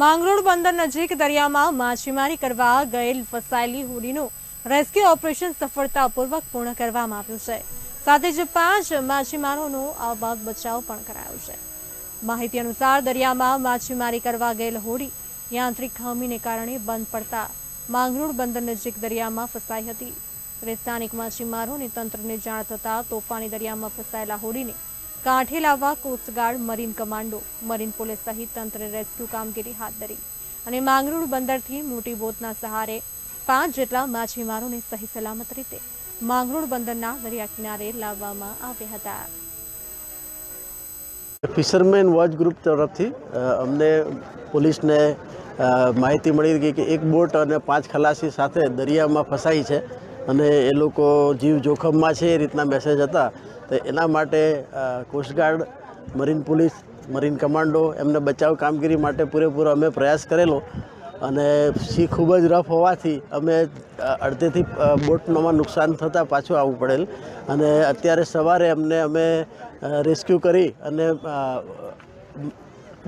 માંગરોળ બંદર નજીક દરિયામાં માછીમારી કરવા ગયેલ ફસાયેલી હોડીનું રેસ્ક્યુ ઓપરેશન સફળતાપૂર્વક પૂર્ણ કરવામાં આવ્યું છે. સાથે જ પાંચ માછીમારોનો આબાદ બચાવ પણ કરાયો છે. માહિતી અનુસાર, દરિયામાં માછીમારી કરવા ગયેલ હોડી યાંત્રિક ખામીને કારણે બંધ પડતા માંગરોળ બંદર નજીક દરિયામાં ફસાઈ હતી. સ્થાનિક માછીમારોને તંત્રને જાણ થતાં તોફાની દરિયામાં ફસાયેલા હોડીને કાંઠે લાવવા coastguard marine commando. Marine police સહિત તંત્રે રેસ્ક્યુ કામગીરી હાથ ધરી અને માંગરોળ બંદરથી મોટી બોટના સહારે પાંચ જેટલા માછીમારોને સહી સલામત રીતે માંગરોળ બંદરના દરિયા કિનારે લાવવામાં આવ્યા હતા. ફિશરમેન વોચ ગ્રુપ તરફથી અમને પોલીસને માહિતી મળી હતી કે એક બોટ અને પાંચ ખલાસી સાથે દરિયામાં ફસાઈ છે અને એ લોકો જીવ જોખમમાં છે એ રીતના મેસેજ હતા. તો એના માટે coastguard marine police marine commando એમને બચાવ કામગીરી માટે પૂરેપૂરો અમે પ્રયાસ કરેલો. અને સી ખૂબ જ રફ હોવાથી અમે અડધેથી બોટનોમાં નુકસાન થતાં પાછું આવવું પડેલ. અને અત્યારે સવારે અમને અમે રેસ્ક્યુ કરી અને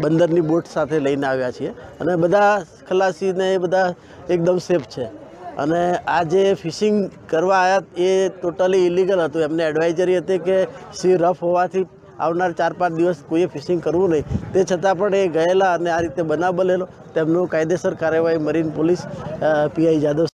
બંદરની બોટ સાથે લઈને આવ્યા છીએ. અને બધા ખલાસીને એ બધા એકદમ સેફ છે. અને આ જે ફિશિંગ કરવા આવ્યા એ ટોટલી ઇલીગલ હતું. એમને એડવાઇઝરી હતી કે સી રફ હોવાથી આવનાર ચાર પાંચ દિવસ કોઈએ ફિશિંગ કરવું નહીં. તે છતાં પણ એ ગયેલા અને આ રીતે બનાવ બનેલો. તેમનું કાયદેસર કાર્યવાહી મરીન પોલીસ પીઆઈ જાદવ